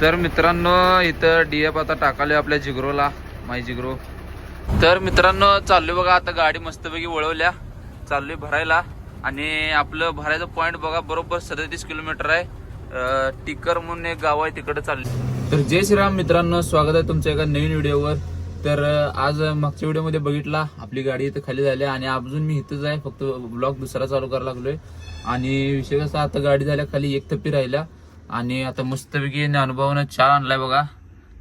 तर मित्रांनो इथं डी एफ आता टाकाले आपल्या जिग्रोला माय जिग्रो. तर मित्रांनो चाललोय बघा आता गाडी मस्तपैकी वळवल्या. चाललोय भरायला. आणि आपलं भरायचं पॉईंट बघा बरोबर सदतीस किलोमीटर आहे. टिकर म्हणून एक गाव आहे तिकडे चालले तर जय श्रीराम मित्रांनो स्वागत आहे तुमच्या एका नवीन व्हिडिओवर. तर आज मागच्या व्हिडिओमध्ये बघितला आपली गाडी इथं खाली झाली आणि अजून मी इथंच आहे फक्त ब्लॉग दुसरा चालू करायला लागलोय. आणि विषय कसा आता गाडी झाल्या खाली एक थप्पी राहिल्या. आणि आता मस्तपैकी अनुभवानं चहा आणलाय बघा.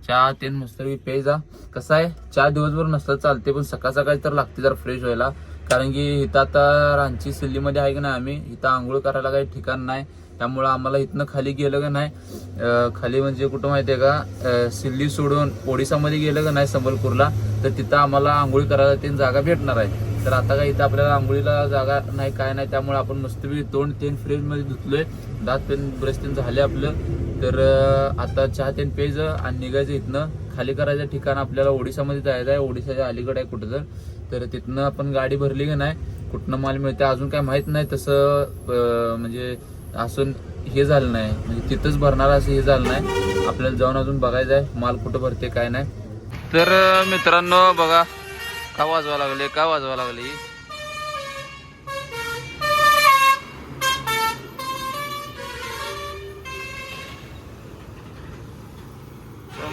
चहा ते मस्तपैकी प्यायचा कसा आहे चहा दिवसभर नसतं चालते पण सकाळ सकाळी तर लागते जरा फ्रेश व्हायला. कारण की इथं आता रांची सिल्लीमध्ये आहे की नाही आम्ही इथं आंघोळ करायला काही ठिकाण नाही. त्यामुळं आम्हाला इथनं खाली गेलं का नाही खाली म्हणजे कुठं माहितीये का सिल्ली सोडून ओडिसामध्ये गेलं का नाही संबलपूरला तर तिथं आम्हाला आंघोळी करायला तीन जागा भेटणार आहे. तर आता काय इथं आपल्याला आंघोळीला जागा नाही काय नाही त्यामुळे आपण मस्तपैकी तोंड तीन फ्रीजमध्ये धुतलोय. दात पेन ब्रश तेन झाले आपलं. तर आता चहा तेन प्यायचं आणि निघायचं इथनं. खाली करायचं ठिकाण आपल्याला ओडिसामध्ये जायचं आहे. ओडिशाच्या अलीकडे आहे कुठं तर तर तिथनं आपण गाडी भरली की नाही कुठनं माल मिळते अजून काय माहीत नाही. तसं म्हणजे असून हे झालं नाही. म्हणजे तिथंच भरणार असं हे झालं नाही. आपल्याला जाऊन अजून बघायचं आहे माल कुठं भरते काय नाही. तर मित्रांनो बघा का वाजवा लागले? का वाजवा लागले?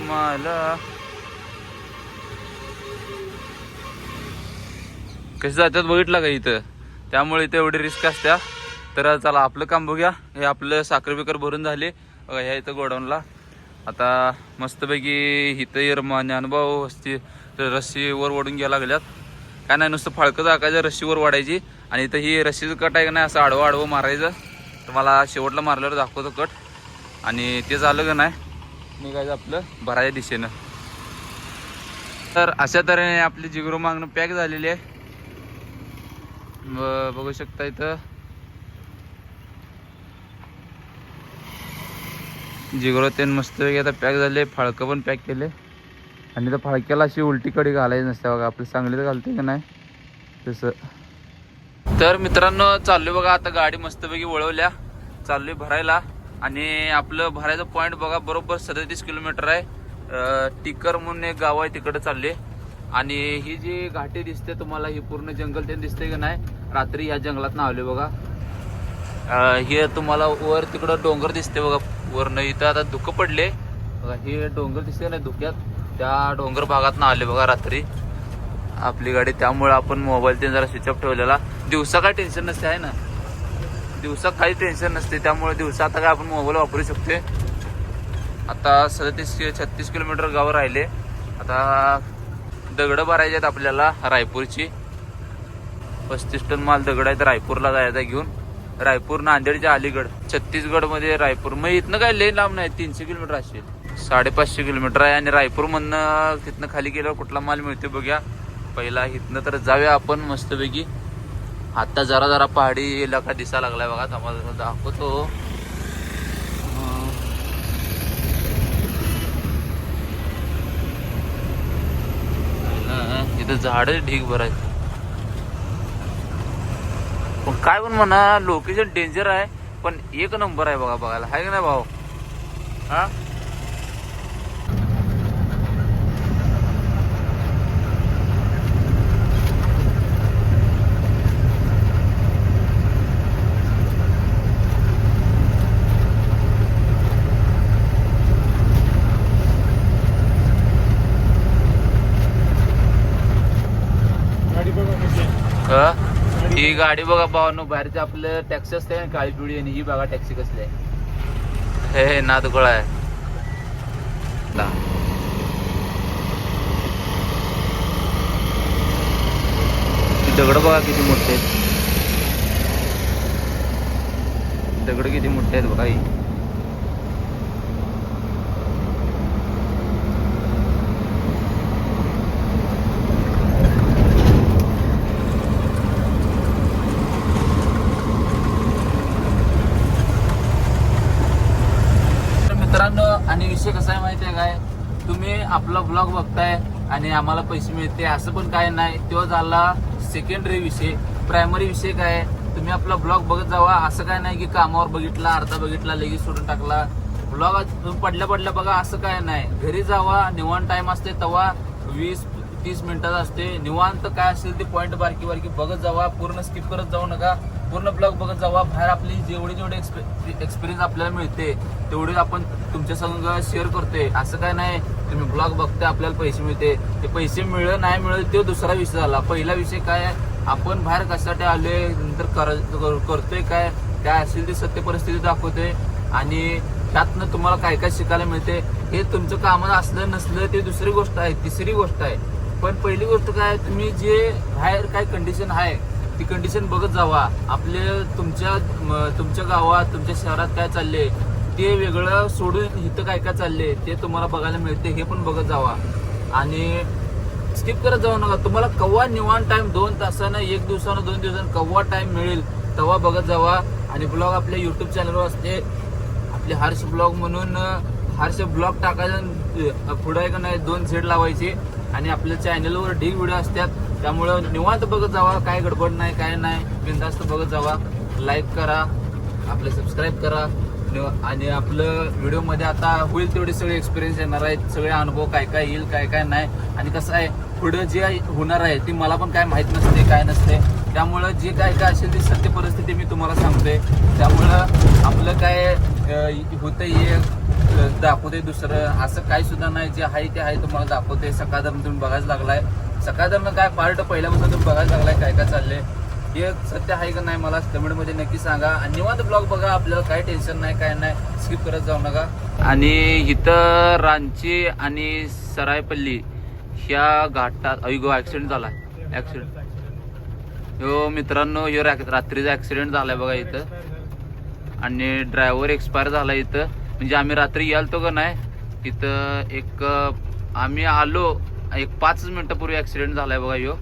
मला कसे जातात बघितलं का इथं? त्यामुळे इथं एवढी रिस्क असत्या. तर चला आपलं काम बघूया. हे आपलं साखर बिकर भरून झाले. ह्या इथं गोडाऊनला. आता मस्तपैकी इथं इरमान ज्ञानभाऊ असते रस्सीवर ओढून घ्यायला लागल्यात. काय नाही नुसतं फाळकं टाकायचं रस्सीवर वाढायची. आणि इथं ही रस्सीचं कट आहे का नाही असं आडवं आडवं मारायचं. तर मला शेवटला मारल्यावर दाखवतो कट. आणि ते झालं का नाही निघायचं आपलं भरायच्या दिशेनं. तर अशा तऱ्हेने आपली जिगरू मागणं पॅक झालेली आहे. बघू शकता इथं. जिगरो तेन मस्त आता पॅक झाले फाळकं पण पॅक केले. आणि त्या फाळक्याला अशी उलटी कडी घालायची नसते बघा. आपली तर घालते की नाही तसं. तर मित्रांनो चाललोय बघा आता गाडी मस्तपैकी वळवल्या. चाललोय भरायला. आणि आपलं भरायचं पॉईंट बघा बरोबर सदतीस किलोमीटर आहे. टिकर म्हणून एक गाव आहे तिकडे चालले आणि ही जी घाटी दिसते तुम्हाला ही पूर्ण जंगल ते दिसते की नाही रात्री ह्या जंगलात नावले बघा. हे तुम्हाला वर तिकडं डोंगर दिसते बघा. वरनं इथं आता धुकं पडले. बघा हे डोंगर दिसते ना धुक्यात. त्या डोंगर भागात आले बघा रात्री. आपली गाडी त्यामुळे आपण मोबाईल ते जरा स्विच ऑफ ठेवलेला. दिवसा काय टेन्शन नसते आहे ना? दिवसा काही टेन्शन नसते त्यामुळे दिवसा आता काय आपण मोबाईल वापरू शकते आता सदतीस छत्तीस किलोमीटर गाव राहिले. आता दगडं भरायचे आहेत आपल्याला रायपूरची. पस्तीस टन माल दगड आहे तर रायपूरला जायचा घेऊन. रायपूर नांदेडच्या अलीगड छत्तीसगडमध्ये रायपूर. मग इथनं काय लई लांब नाही तीनशे किलोमीटर असेल. साडेपाचशे किलोमीटर आहे आणि रायपूरमधनं तिथनं खाली गेल्यावर कुठला माल मिळतो बघूया. पहिला इथनं तर जाऊया आपण मस्तपैकी. आता जरा जरा पहाडी इलाका दिसा लागलाय बघा आम्हाला दाखवतो. इथं झाड ढीग भर आहेत. पण काय पण म्हणा लोकेशन डेंजर आहे पण एक नंबर आहे बघा बघायला. आहे का नाही भाऊ? हा? ही गाडी बघा भावानो बाहेरचे आपलं टॅक्सी असते ना काळी पिवळी आणि ही बघा टॅक्सी कसली आहे. हे हे नादगोळा आहे. दगड बघा किती मोठे आहेत. दगड किती मोठे आहेत बघा ही तर मित्रांनो आणि विषय कसा आहे माहिती आहे काय? तुम्ही आपला ब्लॉग बघताय आणि आम्हाला पैसे मिळते असं पण काय नाही. तो झाला सेकंडरी विषय. प्रायमरी विषय काय तुम्ही आपला ब्लॉग बघत जावा. असं काय नाही की कामावर बघितला अर्धा बघितला लगेच सोडून टाकला. ब्लॉग पडल्या पडल्या बघा असं काय नाही. घरी जावा निवान टाइम असते तेव्हा वीस तीस मिनिटाचा असते. निवांत काय असेल ते पॉईंट बारकी बारकी बघत जावा. पूर्ण स्किप करत जाऊ नका. पूर्ण ब्लॉग बघत जावा. बाहेर आपली जेवढी जेवढी एक्सपिरियन्स आपल्याला मिळते तेवढी आपण तुमच्या संग शेअर करतोय. असं काय नाही. तुम्ही ब्लॉग बघताय आपल्याला पैसे मिळते. ते पैसे मिळलं नाही मिळलं तो दुसरा विषय झाला. पहिला विषय काय आहे, आपण बाहेर कशासाठी आलोय? नंतर कर- करतोय काय? काय असेल ती सत्य परिस्थिती दाखवतोय. आणि त्यातनं तुम्हाला काय काय शिकायला मिळते? हे तुमचं कामात असलं नसलं ते दुसरी गोष्ट आहे. तिसरी गोष्ट आहे. पण पहिली गोष्ट काय तुम्ही जे बाहेर काय कंडिशन आहे ती कंडिशन बघत जावा. आपले तुमच्या तुमच्या गावात तुमच्या शहरात काय चालले ते वेगळं सोडून इथं काय काय चालले ते तुम्हाला बघायला मिळते हे पण बघत जावा. आणि स्किप करत जाऊ नका. तुम्हाला कव्वा निवान टाइम दोन तासानं एक दिवसानं दोन दिवसानं कव्वा टाइम मिळेल तेव्हा बघत जावा. आणि ब्लॉग आपल्या युट्यूब चॅनलवर असते. आपले हर्ष ब्लॉग म्हणून हर्ष ब्लॉग टाकायचं पुढं का नाही दोन झेड लावायचे. आणि आपल्या चॅनलवर ढीग व्हिडिओ असतात. त्यामुळं निवांत बघत जावा. काय गडबड नाही काय नाही. बिनधास्त बघत जावा. लाईक करा. आपलं सबस्क्राईब करा. न- आणि आपलं व्हिडिओमध्ये आता होईल तेवढे सगळे एक्सपिरियन्स येणार आहेत सगळे अनुभव काय काय येईल काय काय नाही. आणि कसं आहे पुढं जे होणार आहे ते मला पण काय माहीत नसते काय नसते. त्यामुळं जे काय काय असेल ती सत्य परिस्थिती मी तुम्हाला सांगते त्यामुळं आपलं काय होतं हे दाखवते दुसरं. असं काही सुद्धा नाही जे आहे ते आहे तुम्हाला दाखवते सकाळदरम्यान तुम्ही बघायला लागलाय. सकाळदरम्यान काय पार्ट पहिल्यापासून तुम्ही बघायला लागलाय काय काय चाललंय. हे सत्य आहे का नाही मला कमेंटमध्ये नक्की सांगा. आणि निवांत ब्लॉग बघा आपल्याला काही टेन्शन नाही काय नाही. स्किप करत जाऊ नका. आणि इथं रांची आणि सरायपल्ली ह्या घाटात अयगो ऍक्सिडेंट झाला. ऍक्सिडेंट हो मित्रांनो ह्यो रात्रीचा ऍक्सिडेंट झालाय बघा इथं. आणि ड्रायव्हर एक्सपायर झाला इथं. म्हणजे आम्ही रात्री यालतो का नाही तिथं एक आम्ही आलो एक पाच मिनिटापूर्वी झाला झालाय बघा यो.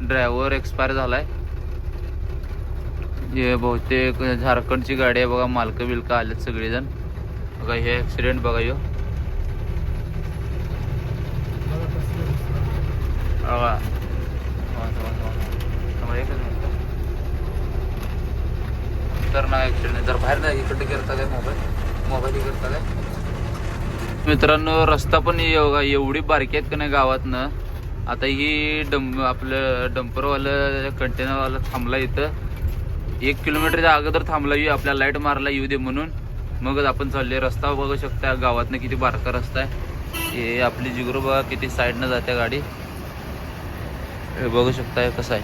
ड्रायव्हर एक्सपायर झालाय. हे बहुतेक झारखंडची गाडी आहे बघा मालक बिलक आलेत सगळेजण. बघा हे ॲक्सिडेंट बघा यो. मिनिट. तर ना ॲक्सिडेंट जर बाहेर नाही इकडे करता काय मोबाईल? मोबाईल मित्रांनो रस्ता पण एवढी बारकी आहेत का नाही गावातनं. आता ही डम आपलं डंपरवालं कंटेनरवाला थांबला इथं. एक किलोमीटरच्या अगोदर थांबला येऊ आपल्या लाइट मारला येऊ दे म्हणून. मगच आपण चालले रस्ता बघू शकता गावातनं किती बारका रस्ता आहे. हे आपली जिगरू बघा किती साईडनं जाते गाडी. हे बघू शकताय कसं आहे.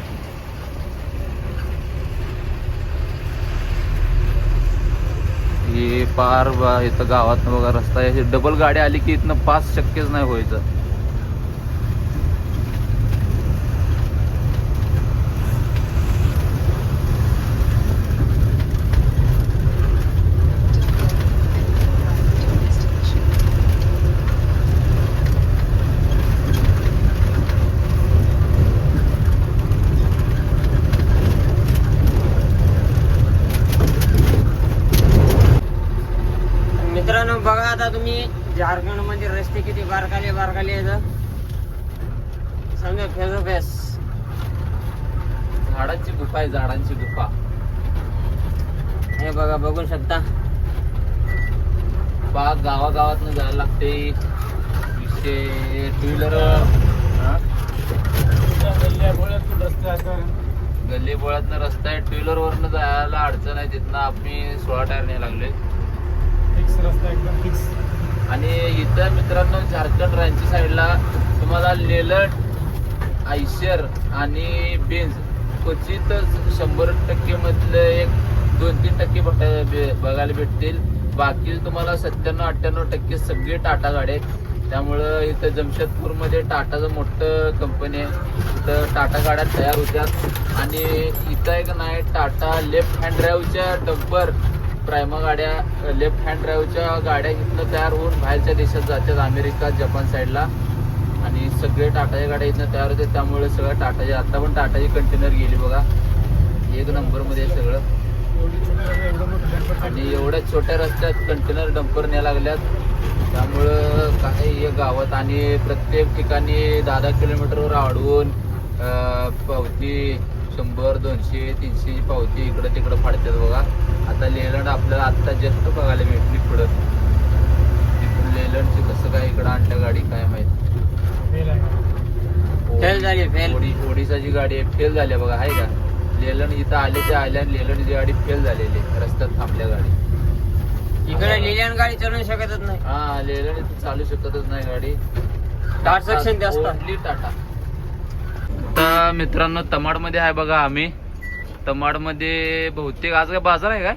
हे पार बा इथं गावातनं बघा रस्ता आहे. डबल गाडी आली की इथनं पास शक्यच नाही व्हायचं मित्रांनो बघा आता तुम्ही झारखंडमध्ये रस्ते किती बारकाले बारकाले समजा फेस फेस झाडांची गुफा आहे झाडांची गुफा. हे बघा बघू शकता. बा गावागावातनं जायला लागते. विषय टू व्हीलर गल्ली बोळातनं रस्ता आहे टू व्हीलर वरनं जायला अडचण आहे तिथनं आम्ही सोळा टायर नाही लागले. फिक्स रस्ता एकदम फिक्स आणि इथं मित्रांनो झारखंड रांची साईडला तुम्हाला लेलट आयशर आणि बीन्स क्वचितच शंभर टक्के मधले एक दोन तीन टक्के बघायला भेटतील. बाकी तुम्हाला सत्त्याण्णव अठ्ठ्याण्णव टक्के सगळे टाटा गाड्या आहेत. त्यामुळं इथं जमशेदपूरमध्ये टाटाचं मोठं कंपनी आहे. इथं टाटा गाड्या तयार होत्या आणि इथं एक नाही टाटा लेफ्ट हँड ड्राईव्हच्या डंपर प्रायमा गाड्या लेफ्ट हँड ड्राईव्हच्या गाड्या इथनं तयार होऊन बाहेरच्या देशात जातात अमेरिका जपान साईडला आणि सगळे टाटाच्या गाड्या इथनं तयार होते त्यामुळे सगळं टाटाचे आता पण टाटाची कंटेनर गेली बघा. एक नंबरमध्ये सगळं. आणि एवढ्या छोट्या रस्त्यात कंटेनर डंपर न्या लागल्यात. त्यामुळं काही या गावात आणि प्रत्येक ठिकाणी दहा दहा किलोमीटरवर अडवून पावती शंभर दोनशे तीनशे पावती इकडं तिकडं फाडतात बघा. आता लेलंड जस्ट बघायला भेटली पुढं लेलंडची कसं काय इकडं आणल्या गाडी काय माहीत. फेल झाली फेल. ओडी ओडिसाची गाडी आहे फेल झाल्या बघा आहे का? लेलंड इथं आले ते आल्या आणि लेलंडची गाडी फेल झालेली आहे. रस्त्यात थांबल्या गाडी. इकडे लिलियन गाडी चालवू शकतच नाही. हा लेलंड इथं चालू शकतच नाही गाडी. टाट सेक्शन जास्त टाटा. आता मित्रांनो तमाडमध्ये आहे बघा आम्ही. तमाडमध्ये बहुतेक आज काय बाजार आहे काय?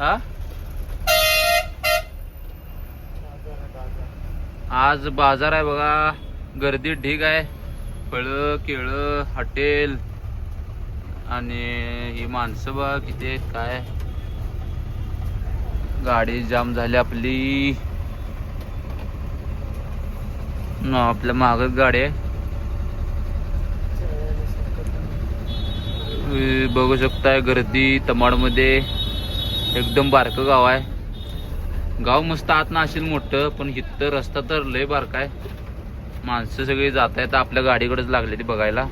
हा? आज बाजार आहे बघा. गर्दी ढीक आहे. फळं केळं हॉटेल आणि ही माणसं बघा किती आहेत काय? गाडी जाम झाली आपली. आपल्या मागच गाडी आहे. बघू शकताय गर्दी तमाडमध्ये. एकदम बारकं गाव आहे. गाव मस्त आत ना असेल मोठं पण इथं रस्ता तर लय बारका आहे. माणसं सगळी जात आहेत आपल्या गाडीकडेच लागलेली बघायला.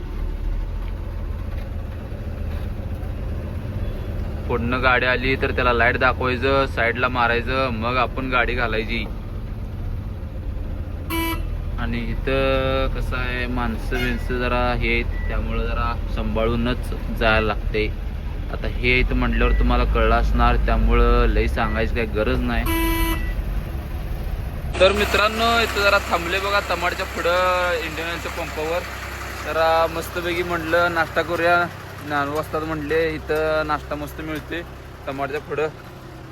पुढनं गाडी आली तर त्याला लाइट दाखवायचं साईडला मारायचं मग आपण गाडी घालायची. आणि इथं कसं आहे माणसं बिणसं जरा हे त्यामुळं जरा सांभाळूनच जायला लागते आता हे इथं म्हटल्यावर तुम्हाला कळलं असणार त्यामुळं लई सांगायची काही गरज नाही. तर मित्रांनो इथं जरा थांबले बघा तमाडच्या पुढं इंडियनच्या पंपावर जरा मस्तपैकी म्हटलं नाश्ता करूया. नानू वाजतात म्हटले इथं नाश्ता मस्त मिळते तमाडच्या पुढं.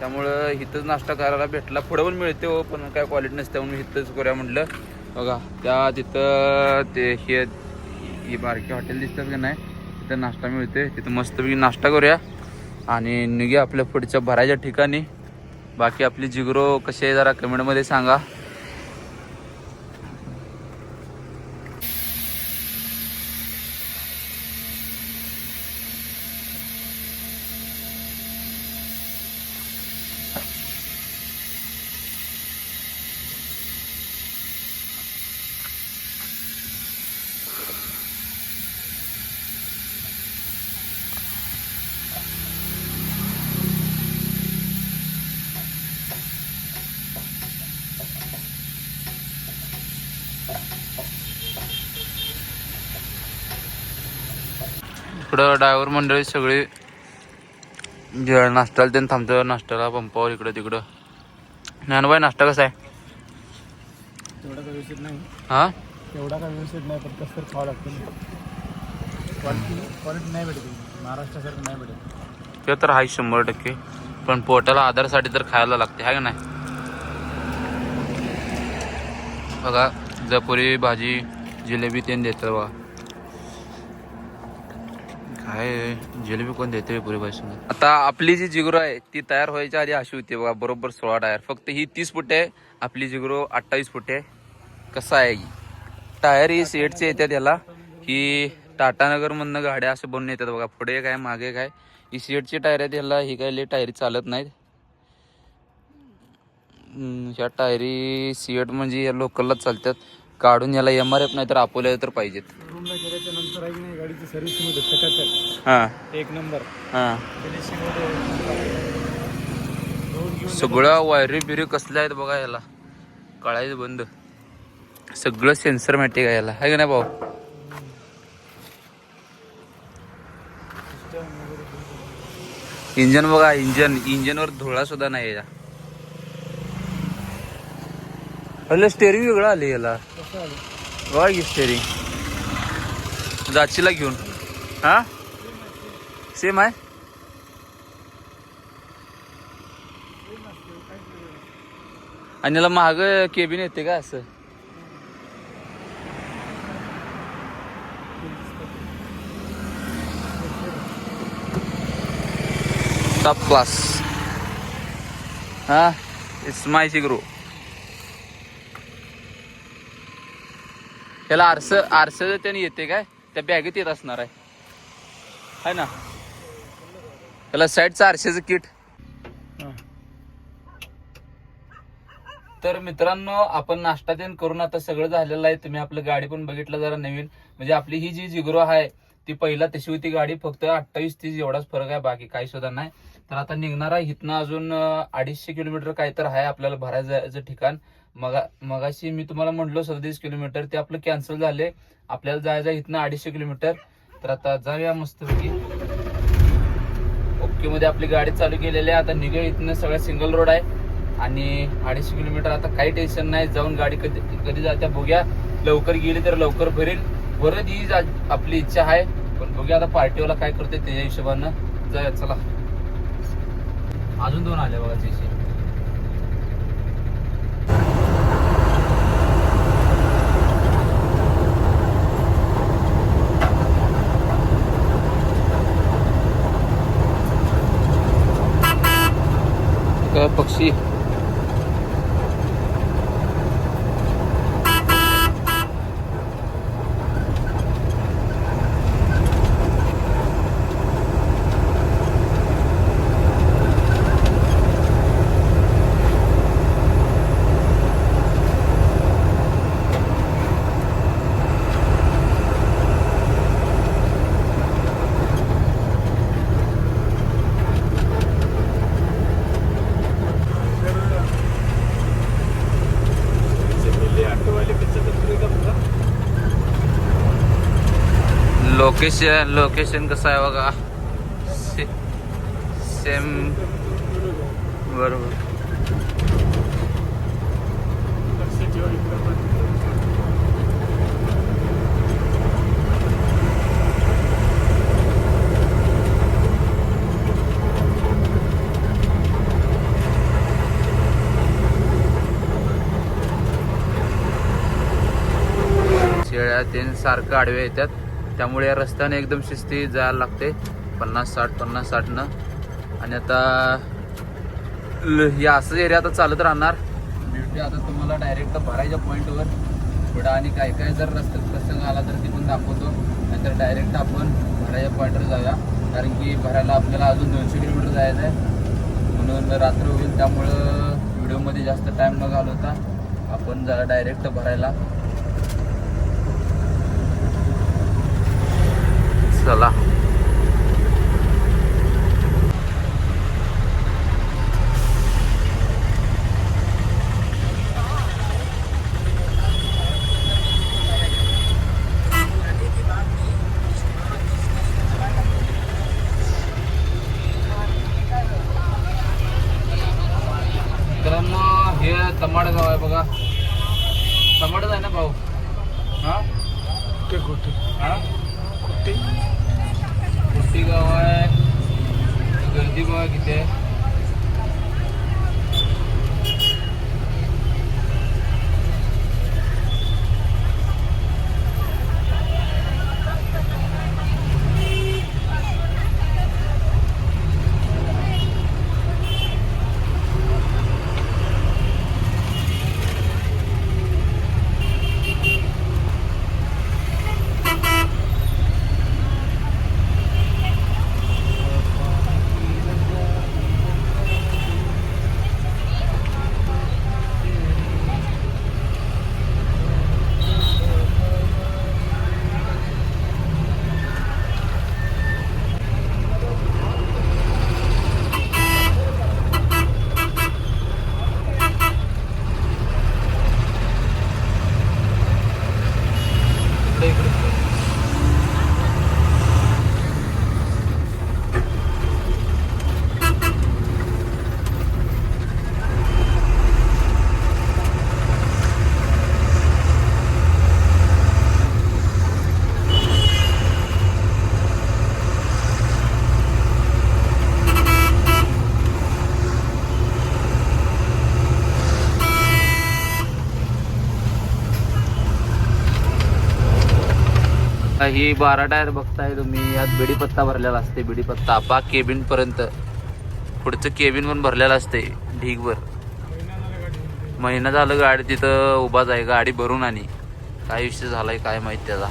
त्यामुळं इथंच नाश्ता करायला भेटला. पुढं पण मिळते हो पण काय क्वालिटी नसते म्हणून इथंच करूया म्हटलं. बघा त्या तिथं ते हे बारकी हॉटेल दिसतात का नाही? तिथं नाश्ता मिळते तिथं मस्तपैकी नाश्ता करूया. आणि निघूया आपल्या पुढच्या भरायच्या ठिकाणी. बाकी आपली जिगरो कशी आहे जरा कमेंटमध्ये सांगा. इकडं ड्रायव्हर मंडळी सगळे जे नाश्त्याला त्यांनी थांबतं नाश्त्याला पंपावर इकडं तिकडं. ज्ञानबाई नाश्ता कसा आहे? तेवढा काय व्यवस्थित नाही. हा? तेवढा काय व्यवस्थित नाही पण कसं तर खावं लागतं. क्वालिटी क्वालिटी नाही भेटत महाराष्ट्रासारखं नाही भेटत. ते तर आहे शंभर टक्के. पण पोटाला आधारसाठी तर खायला लागते आहे का नाही? बघा जपुरी भाजी जिलेबी ते देतात बघा. काय जिलेबी कोण देते पुरी आता आपली जी जिगरो आहे ती तयार व्हायच्या आधी अशी होती बघा बरोबर सोळा टायर. फक्त ही तीस फुटे आहे आपली जिगरो अठ्ठावीस फुट. आहे कसं आहे ही? टायर ही सेटचे येतात याला. ही टाटानगर मधनं गाड्या असं बनून येतात बघा पुढे काय मागे काय. ही सेटची टायर आहेत ह्याला ही काय लई टायरी चालत नाहीत. ह्या टायरी सीएट म्हणजे या लोकललाच चालतात काढून याला एम आर एफ नाही तर अपोल्या तर पाहिजेत रूमला गेल्याच्यानंतर आहे की नाही गाडीची सर्व्हिसमध्ये चकाचक हां. एक नंबर. हां. फिनिशिंगमध्ये सगळं वायरी बिरी कसल्या आहेत बघा याला. कळायचं बंद. सगळं सेन्सर मॅटिक आहे याला. आहे का नाही भाऊ? इंजन बघा इंजन इंजनवर धुळा सुद्धा नाही याला अरे स्टेरिंग वेगळं आले याला. बघा की स्टेरिंग जाचीला घेऊन. हा? सेम आहे? आणि याला महाग केबिन येते का असं? टॉप क्लास हा? इट्स माय शिगरू त्याला आरस आरस त्याने येते काय? त्या बॅगेत येत असणार आहे. है ना? त्याला साईडचं आरशाचं किट. तर मित्रांनो आपण नाश्ता तेन करून आता सगळं झालेलं आहे. तुम्ही आपलं गाडी पण बघितलं जरा नवीन. म्हणजे आपली ही जी जिग्रो आहे ती पहिला तशी होती गाडी. फक्त अठ्ठावीस तीस एवढाच फरक आहे. बाकी काही सुद्धा नाही. तर आता निघणार आहे. इथनं अजून अडीचशे किलोमीटर काय तर आहे आपल्याला भरायला जायचं ठिकाण. मगा मगाशी मी तुम्हाला म्हटलो सदतीस किलोमीटर ते आपलं कॅन्सल झाले. आपल्याला जायचं इथनं अडीचशे किलोमीटर. तर आता जाऊया मस्तपैकी. ओके मध्ये आपली गाडी चालू केलेली आहे. आता निघू इथनं सगळं सिंगल रोड आहे. आणि अडीचशे किलोमीटर आता काही टेन्शन नाही. जाऊन गाडी कधी कधी जात्या बघूया. लवकर गेली तर लवकर भरेल. भरत ही जा- आपली इच्छा आहे. पण बघूया आता पार्टीवाला काय करते त्याच्या हिशोबानं. जाऊया चला. अजून दोन आले बघा त्याची पक्षी लोकेशन लोकेशन कसं आहे बघा. से- सेम बरोबर. शेळ्या तीन सारखं आडवे येतात. त्यामुळे या रस्त्याने एकदम शिस्ती जायला लागते. पन्नास साठ पन्नास साठनं आणि आता ल- या असं एरिया आता चालत राहणार. ब्युटी आता तुम्हाला डायरेक्ट भरायच्या पॉईंटवर पुढं आणि काय काय जर रस्त्यात प्रसंग आला तर ती पण दाखवतो. नाहीतर डायरेक्ट आपण भरायच्या पॉईंटवर जाऊया. कारण की भरायला आपल्याला अजून दोनशे किलोमीटर जायचं आहे. म्हणून रात्र होईल त्यामुळं व्हिडिओमध्ये जास्त टाईम न घालवता आपण जरा डायरेक्ट भरायला चला मित्रांनो हे तमाड गाव आहे बघा तमाडच आहे ना भाऊ हा ते गोटे हा कुठे कुर्ती गाव आहे गर्दी बघा किती आहे इकडे इकडे ही बारा टायर बघताय तुम्ही. यात बिडीपत्ता भरलेला असते बिडी पत्ता. पा केबिन पर्यंत. पुढचं केबिन पण भरलेलं असते ढीगभर. महिना झालं गाडी तिथं उभाच आहे गाडी भरून आणि. काय विषय झालाय काय माहीत त्याचा.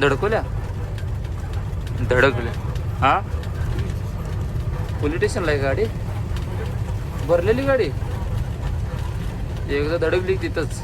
धडकवल्या? धडकल्या हा? पोलीस स्टेशनला आहे गाडी? भरलेली गाडी? एकदा धडकली तिथंच.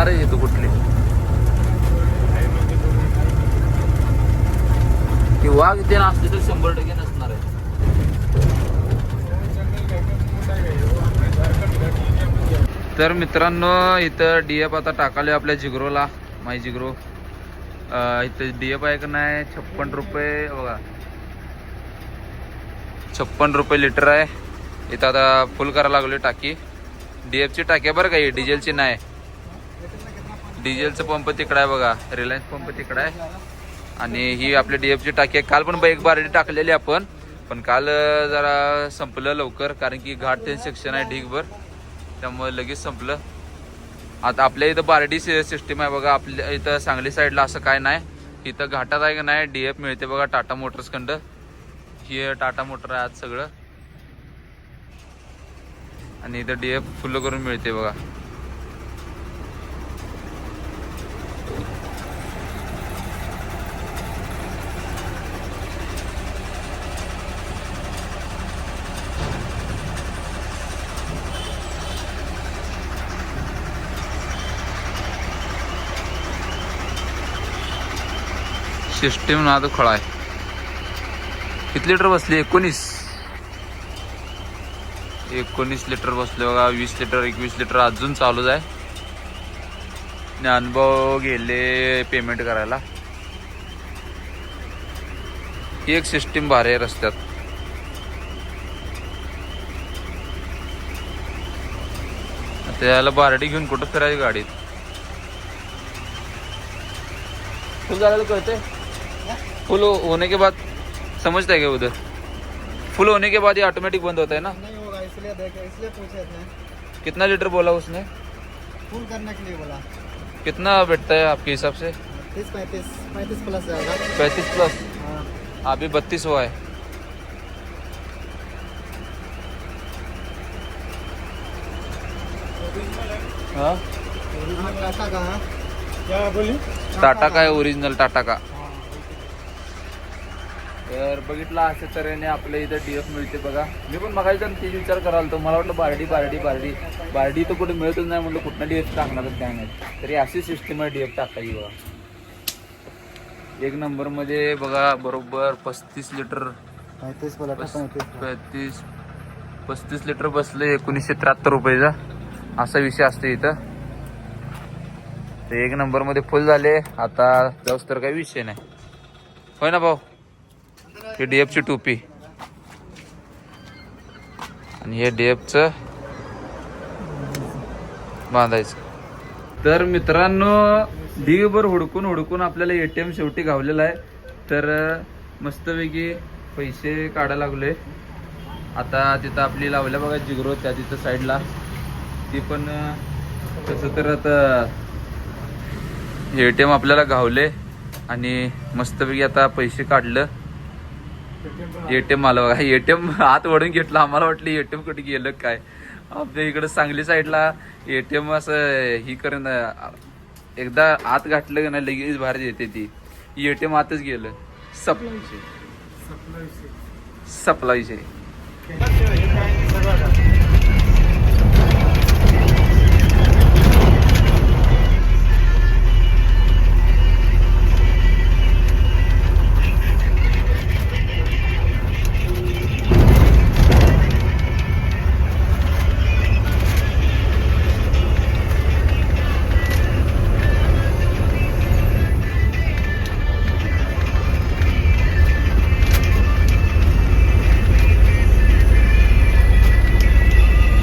प्राणी आहे तू कुठले. की वाघ इथे असले तर शंभर टक्के नसणार आहे. तर मित्रांनो इथं डीएफ आता टाकाले आपल्या जिग्रोला माय जिग्रो. इथं इथं डीएफ आहे का नाही? छप्पन रुपये बघा. छप्पन रुपये लिटर आहे. इथं आता फुल करायला लागलो टाकी. डीएफची टाकी आहे बरं का ही डिझेलची नाही. डिझेलचं पंप तिकडं आहे बघा. रिलायन्स पंप तिकडं आहे. आणि ही आपली डीएफची टाकी आहे. काल पण बाईक बारडी टाकलेली आपण. पण काल जरा संपलं लवकर कारण की घाट ते सेक्शन आहे ढीगभर. त्यामुळे लगेच संपलं. आता आपल्या इथं बारडी सिस्टीम आहे बघा. आपल्या इथं सांगली साईडला असं काय नाही. इथं घाटात आहे का नाही? डीएफ मिळते बघा. टाटा मोटर्स कंड ही टाटा मोटर आहे आज सगळं. आणि इथं डीएफ फुल करून मिळते बघा. सिस्टीम ना तो खळा आहे. किती लिटर बसली? एकोणीस. एकोणीस लिटर बसले बघा वीस लिटर एकवीस लिटर अजून चालूच आहे. आणि अनुभव गेले पेमेंट करायला. ही एक सिस्टीम भारी आहे रस्त्यात. त्याला याला बारडी घेऊन कुठं फिरायची गाडीत? झालं कळतंय? फुल होने के बाद समझता है क्या उधर? फुल होने के बाद ये ऑटोमेटिक बंद होता है ना? नहीं होगा इसलिए देखे इसलिए पूछे थे। कितना लीटर बोला उसने? फुल करने के लिए बोला। कितना बैठता है आपके हिसाब से? तीस पैंतीस पैंतीस प्लस जाएगा पैंतीस प्लस हाँ। अभी बत्तीस हुआ है। हाँ? हाँ, टाटा का है। क्या बोली? टाटा का आहे ओरिजिनल टाटा का। तर बघितला अशा तऱ्हेने आपल्या इथं डीएफ मिळते बघा. मी पण बघायचं आणि तेच विचार करायला तो मला वाटलं बारडी बारडी बारडी. बारडी तर कुठे मिळतच नाही म्हटलं कुठनं डीएफ टाकणारच काय नाही तरी अशी सिस्टीम आहे डीएफ टाकायची बघा. एक नंबरमध्ये बघा बरोबर पस्तीस लिटर पैतीस पस्तीस लिटर बसले एकोणीसशे त्र्याहत्तर रुपयेचा. असा विषय असतो इथं. ते एक नंबरमध्ये फुल झाले. आता जाऊस तर काही विषय नाही. होय ना भाऊ? हे DF ची टोपी. आणि हे DF च बांधायचं. तर मित्रांनो डीभर हुडकून हुडकून आपल्याला एटीएम शेवटी गावलेला आहे. तर मस्तपैकी पैसे काढायला लागले आता तिथं आपली लावल्या बघा जिगरो त्या तिथं साईडला. ती पण तसं तर आता ए टी एम आपल्याला गावले आणि मस्तपैकी आता पैसे काढलं. एटीएम आलं बघा. एटीएम आत वळून घेतलं. आम्हाला वाटलं एटीएम कुठे गेलं काय? आपल्या इकडे सांगली साईडला एटीएम असं ही करून अं, एकदा आत घातलं का नाही लगेच बाहेर येते ती. एटीएम आतच गेलं. सपला विषय सपला विषय